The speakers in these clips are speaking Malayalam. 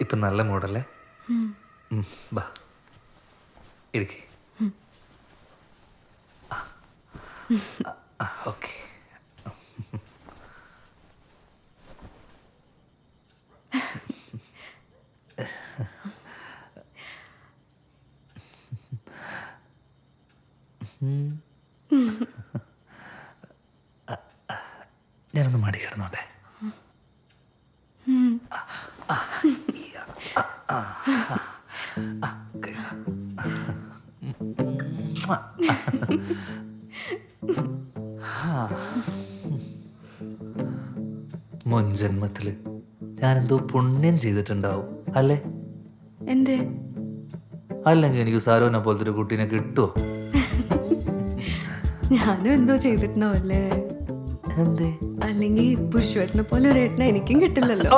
ഇപ്പം നല്ല മൂടല്ലേ ബാ. ഇരിക്കേ. ഓക്കെ. ഞാനൊന്ന് മടി കിടന്നോട്ടെ. മുൻ ജന്മത്തിൽ എന്തോ പുണ്യം ചെയ്തിട്ടുണ്ടാവും അല്ലേ? എന്തേ? അല്ലെങ്കിൽ എനിക്ക് സാരോനെ പോലത്തെ ഒരു കുട്ടീനെ കിട്ടുമോ ഞാനും എന്തോ ചെയ്തിട്ടുണ്ടാവല്ലേ? എന്തേ? അല്ലെങ്കിൽ പുരുഷേട്ടനെ പോലെ ഒരു ഏട്ടനെ എനിക്കും കിട്ടില്ലല്ലോ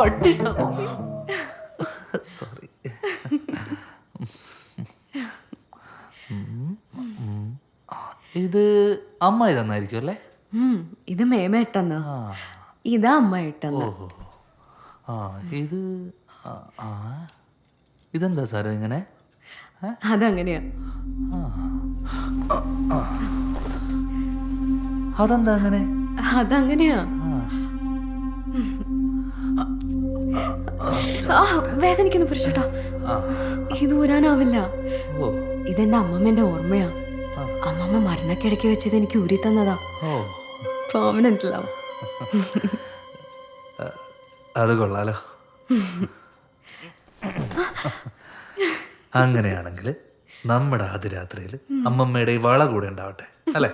സോറി ഇത് അമ്മ ഇതെന്നായിരിക്കും അല്ലേ? ഇത് മേമ ഇട്ടെന്ന്. ഇതാ അമ്മ ഇട്ടെന്ന്. ആ ഇത് ആ, ഇതെന്താ സാറേ ഇങ്ങനെ? അതങ്ങനെയാ. അതെന്താ അങ്ങനെ? അതങ്ങനെയാ. വേദനിക്കുന്നു പുരുഷട്ടാ. ഇത് ഊരാനാവില്ല. ഇതെന്റെ അമ്മമ്മന്റെ ഓർമ്മയാ. അമ്മമ്മ മരണക്കിടയ്ക്ക് വെച്ചത് എനിക്ക് ഊരി തന്നതാ. പെർമനന്റ് ലവ് അത് കൊള്ളാലോ. അങ്ങനെയാണെങ്കിൽ നമ്മുടെ ആദ്യ രാത്രിയിൽ അമ്മമ്മയുടെ ഈ വള കൂടെ ഉണ്ടാവട്ടെ അല്ലേ?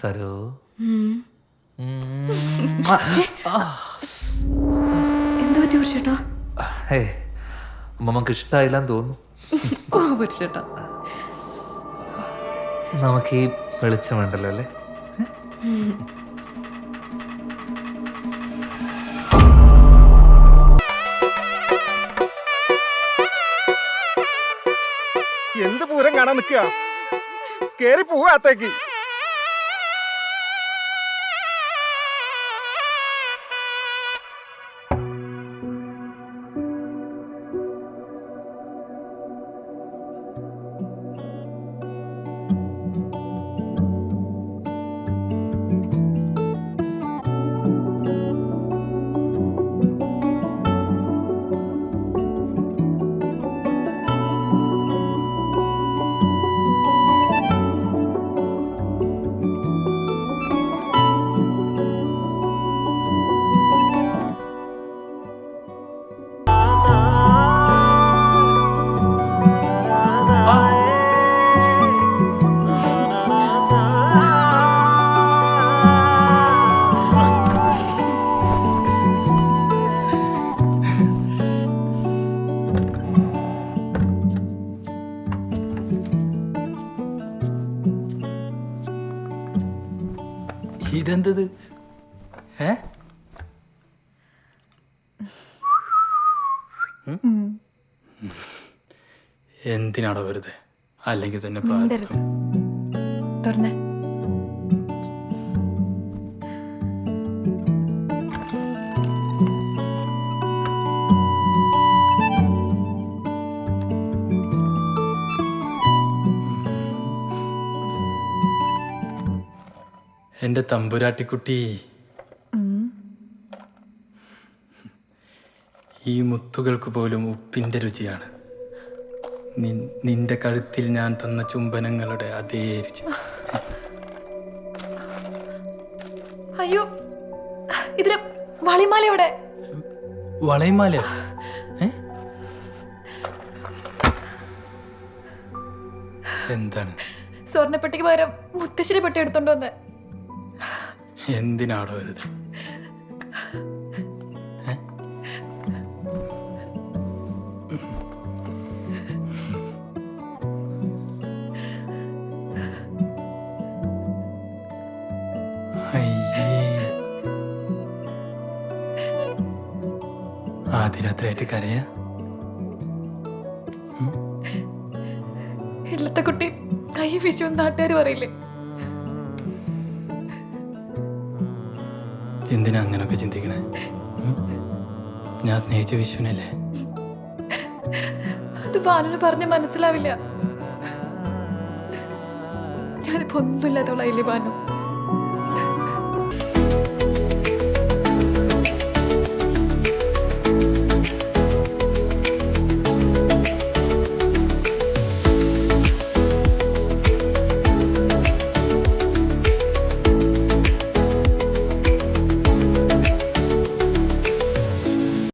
സരോ. ആ. പുരുഷേട്ടാ ഹേ അമ്മമ്മക്ക് ഇഷ്ടമായില്ലെന്ന് തോന്നുന്നു. ഓ പുരുഷേട്ടാ നമുക്ക് ഈ വെളിച്ചം വേണ്ടല്ലോ അല്ലേ? എന്ത് പൂരം കാണാൻ നിൽക്കുക? കേറി പോവാത്തേക്ക്. ഇതെന്തത്? ഏ? എന്തിനാണോ വെറുതെ? അല്ലെങ്കിൽ തന്നെ. തുറന്നേ. എന്റെ തമ്പുരാട്ടിക്കുട്ടി. ഈ മുത്തുകൾക്ക് പോലും ഉപ്പിന്റെ രുചിയാണ്. നിന്റെ കഴുത്തിൽ ഞാൻ തന്ന ചുംബനങ്ങളുടെ അതേ രുചി. അയ്യോ ഇതിലെ വളിമാല എവിടെ? വളയമാല എന്താണ്? സ്വർണപ്പെട്ടിക്ക് പകരം മുത്തശ്ശിരി പെട്ടി എടുത്തോണ്ട് വന്ന്. എന്തിനാടോ ഇത്? ആദ്യ കരയാ? ഇല്ലത്തെ കുട്ടി കൈ വീശുമെന്ന് നാട്ടുകാർ പറയില്ലേ? എന്തിനാ അങ്ങനൊക്കെ ചിന്തിക്കണേ? ഞാൻ സ്നേഹിച്ച വിശ്വനല്ലേ അത് ബാലന് പറഞ്ഞ് മനസ്സിലാവില്ല. ഞാനിപ്പോ ഒന്നുമില്ലാത്തവളായില്ലേ ബാനു